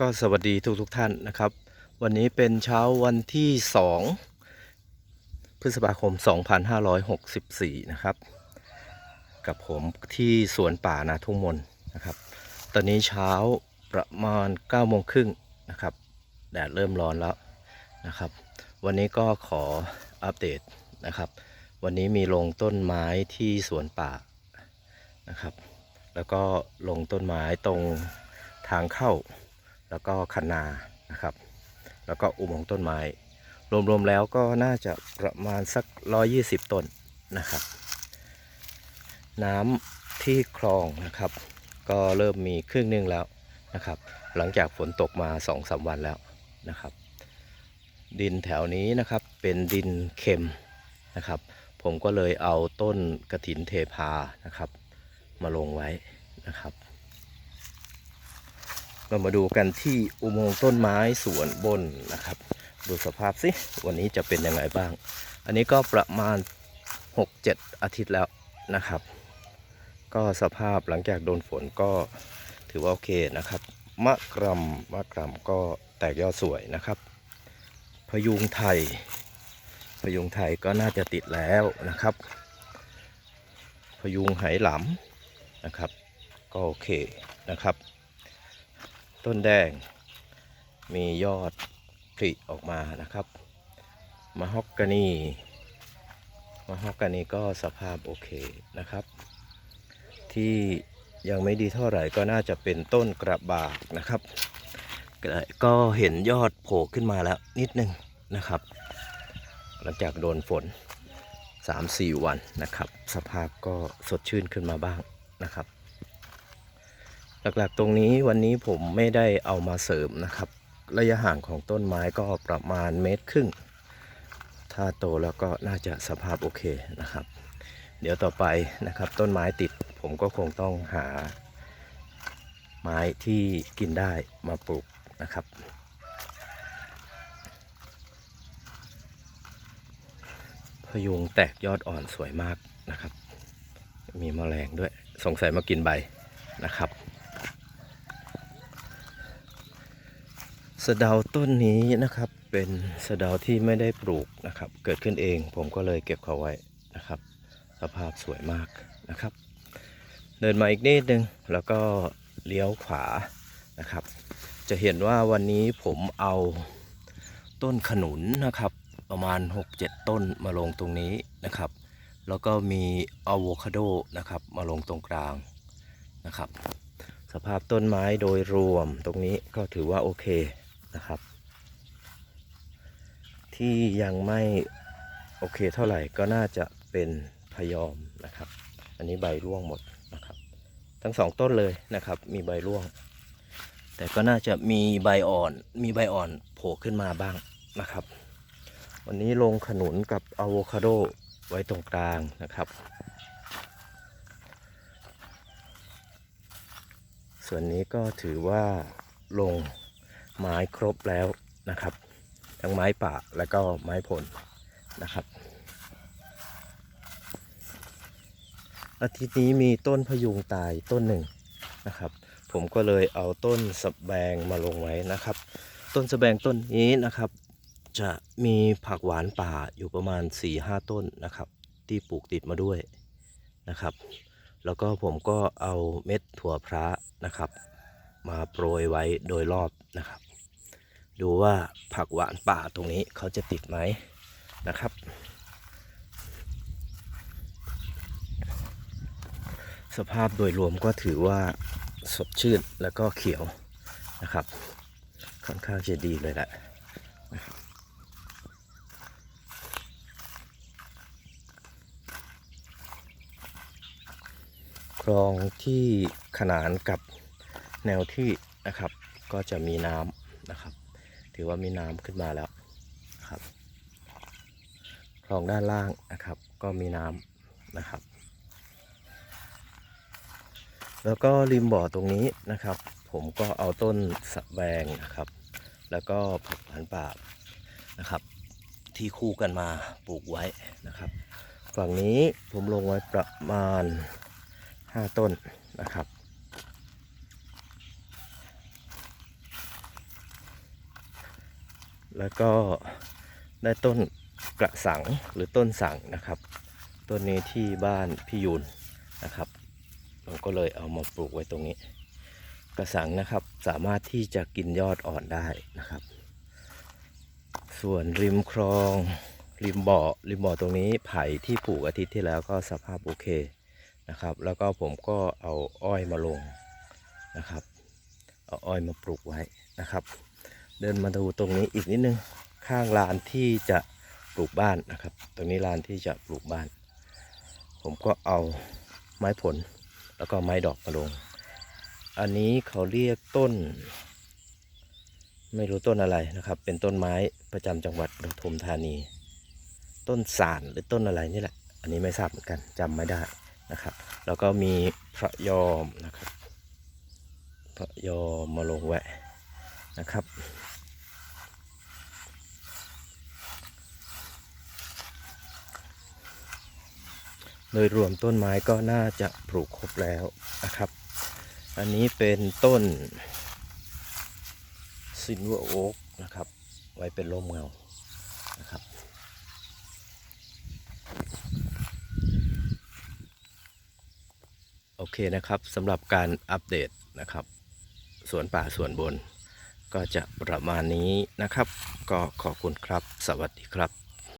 ก็สวัสดีทุกทุกท่านนะครับ วันนี้เป็นเช้าวันที่ 2 พฤษภาคม 2564 นะครับ กับผมที่สวนป่านาทุ่งมนนะครับ ตอนนี้เช้าประมาณ9โมงครึ่งนะครับ แดดเริ่มร้อนแล้วนะครับ วันนี้ก็ขออัปเดตนะครับ วันนี้มีลงต้นไม้ที่สวนป่านะครับ แล้วก็ลงต้นไม้ตรงทางเข้า แล้วก็คันนานะครับ แล้วก็อุโมงค์ต้นไม้ รวมๆแล้วก็น่าจะประมาณสัก 120 ต้นนะครับ น้ำที่คลองนะครับ ก็เริ่มมีครึ่งหนึงแล้วนะครับ หลังจากฝนตกมา2อสวันแล้วนะครับ ดินแถวนี้นะครับเป็นดินเค็มนะครับ ผมก็เลยเอาต้นกระถินเทพานะครับ มาลงไว้นะครับ เรามาดูกันที่อุโมงค์ต้นไม้สวนบนนะครับ ดูสภาพสิวันนี้จะเป็นยังไงบ้าง อันนี้ก็ประมาณ 6-7 อาทิตย์แล้วนะครับ ก็สภาพหลังจากโดนฝนก็ถือว่าโอเคนะครับมะกรัมมะกรัมก็แตกยอดสวยนะครับ พยุงไทย พยุงไทยก็น่าจะติดแล้วนะครับ พยุงไหหลำนะครับ ก็โอเคนะครับ ต้นแดง มียอดผลิออกมานะครับมะฮอกกานีมะฮอกกานีก็สภาพโอเคนะครับ ที่ยังไม่ดีเท่าไหร่ก็น่าจะเป็นต้นกระบากนะครับ ก็เห็นยอดโผล่ขึ้นมาแล้วนิดนึงนะครับ หลังจากโดนฝน 3-4 วันนะครับ สภาพก็สดชื่นขึ้นมาบ้างนะครับ หลักๆตรงนี้วันนี้ผมไม่ได้เอามาเสริมนะครับ ระยะห่างของต้นไม้ก็ประมาณเมตรครึ่ง ถ้าโตแล้วก็น่าจะสภาพโอเคนะครับ เดี๋ยวต่อไปนะครับต้นไม้ติดผมก็คงต้องหา ไม้ที่กินได้มาปลูกนะครับพยุงแตกยอดอ่อนสวยมากนะครับ มีแมลงด้วยสงสัยมากินใบนะครับ สะเดาต้นนี้นะครับเป็นสะเดาที่ไม่ได้ปลูกนะครับ เกิดขึ้นเองผมก็เลยเก็บเขาไว้นะครับ สภาพสวยมากนะครับ เดินมาอีกนิดนึงแล้วก็เลี้ยวขวานะครับ จะเห็นว่าวันนี้ผมเอาต้นขนุนนะครับ ประมาณ 6-7 ต้นมาลงตรงนี้นะครับ แล้วก็มีอะโวคาโดนะครับมาลงตรงกลางนะครับ สภาพต้นไม้โดยรวมตรงนี้ก็ถือว่าโอเค นะครับ ที่ยังไม่โอเคเท่าไหร่ก็น่าจะเป็นพยอมนะครับ อันนี้ใบร่วงหมดนะครับ ทั้งสองต้นเลยนะครับ มีใบร่วง แต่ก็น่าจะมีใบอ่อน มีใบอ่อนโผล่ขึ้นมาบ้างนะครับ วันนี้ลงขนุนกับอะโวคาโดไว้ตรงกลางนะครับ ส่วนนี้ก็ถือว่าลง ไม้ครบแล้วนะครับ ทั้งไม้ป่าและก็ไม้ผลนะครับ อาทิตย์นี้มีต้นพยุงตายต้นหนึ่งนะครับ ผมก็เลยเอาต้นสแบงมาลงไว้นะครับ ต้นสแบงต้นนี้นะครับ จะมีผักหวานป่าอยู่ประมาณ 4-5 ต้นนะครับ ที่ปลูกติดมาด้วยนะครับ แล้วก็ผมก็เอาเม็ดถั่วพระนะครับ มาโปรยไว้โดยรอบนะครับ ดูว่าผักหวานป่าตรงนี้เขาจะติดไหมนะครับ สภาพโดยรวมก็ถือว่าสดชื่นแล้วก็เขียวนะครับ ค่อนข้างจะดีเลยแหละคลองที่ขนานกับแนวที่นะครับก็จะมีน้ำนะครับ ถือว่ามีน้ำขึ้นมาแล้วครับคลองด้านล่างนะครับ ก็มีน้ำนะครับ แล้วก็ริมบ่อตรงนี้นะครับ ผมก็เอาต้นสะแบงนะครับ แล้วก็ผักหวานป่านะครับ ที่คู่กันมาปลูกไว้นะครับ ฝั่งนี้ผมลงไว้ประมาณ 5 ต้นนะครับ แล้วก็ได้ต้นกระสังหรือต้นสังนะครับ ต้นนี้ที่บ้านพี่ยูนนะครับผมก็เลยเอามาปลูกไว้ตรงนี้ กระสังนะครับสามารถที่จะกินยอดอ่อนได้นะครับ ส่วนริมคลอง ริมบ่อริมบ่อตรงนี้ไผ่ที่ปลูกอาทิตย์ที่แล้วก็สภาพโอเคนะครับ แล้วก็ผมก็เอาอ้อยมาลงนะครับ เอาอ้อยมาปลูกไว้นะครับ เดินมาดูตรงนี้อีกนิดนึงข้างลานที่จะปลูกบ้านนะครับ ตรงนี้ลานที่จะปลูกบ้าน ผมก็เอาไม้ผลแล้วก็ไม้ดอกมาลง อันนี้เขาเรียกต้น ไม่รู้ต้นอะไรนะครับ เป็นต้นไม้ประจำจังหวัดปทุมธานี ต้นสารหรือต้นอะไรนี่แหละ อันนี้ไม่ทราบเหมือนกันจำไม่ได้นะครับ แล้วก็มีพระยอมนะครับ พระยอมมาลงไว้นะครับ โดยรวมต้นไม้ก็น่าจะปลูกครบแล้วนะครับ อันนี้เป็นต้นซินเวอร์โอ๊กนะครับ ไว้เป็นร่มเงานะครับโอเคนะครับสำหรับการอัปเดตนะครับสวนป่าสวนบน ก็จะประมาณนี้นะครับ ก็ขอบคุณครับ สวัสดีครับ